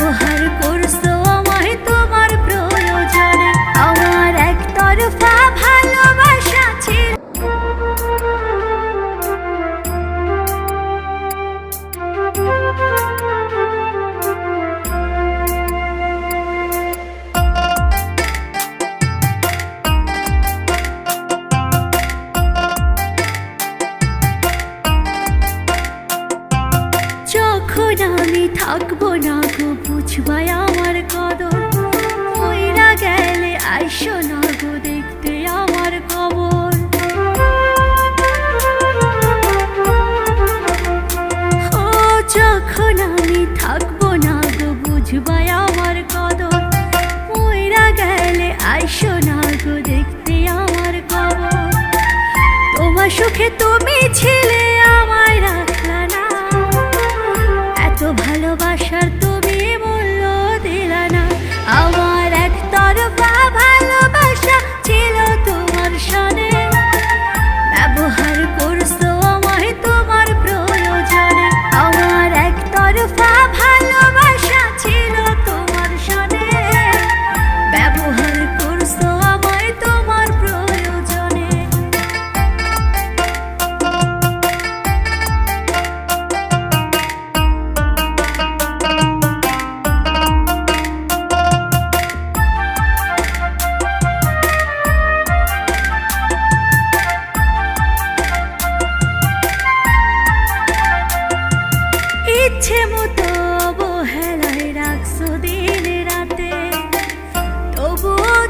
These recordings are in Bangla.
ব্যবহার করছ যখন আমি থাকব না গো, বুঝবাই আমার কদর। গেলে আইসো না গো, দেখতে আমার ও, যখন আমি থাকব না গো, বুঝবাই আমার কদর। গেলে আইসো না গো, দেখতে আমার খবর। তোমার সুখে তুমি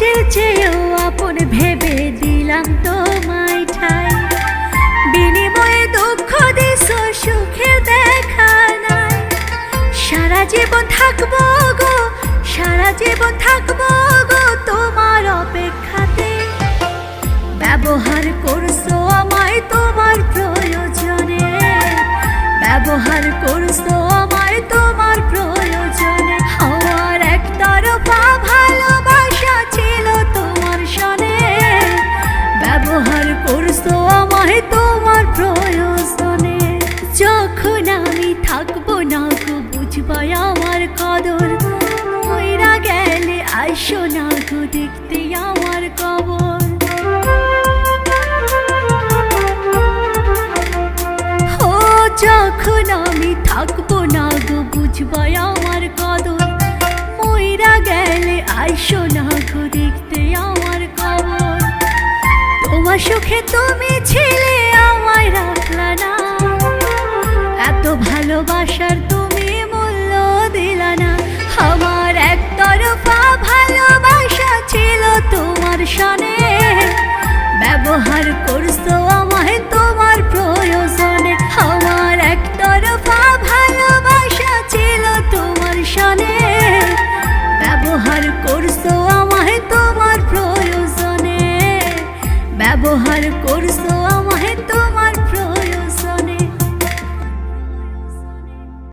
নিজের চেয়েও আপন ভেবে দিলাম তোমায় ঠাই। বিনিময়ে দুঃখ দিস সুখের দেখা নাই। সারা জীবন থাকব গো, সারা জীবন থাকব গো তোমার অপেক্ষাতে। ব্যবহার করছ আমায় তোমার প্রয়োজনে। ব্যবহার করছ দেখতে আমার কবর। ও, যখন আমি থাকব না গো বুঝবাই আমার কদর। মইরা গেলে আইসো না দেখতে আমার খবর তোমার সুখে তুমি ছিলে আমায় রাখলা না। এত ভালোবাসার ব্যবহার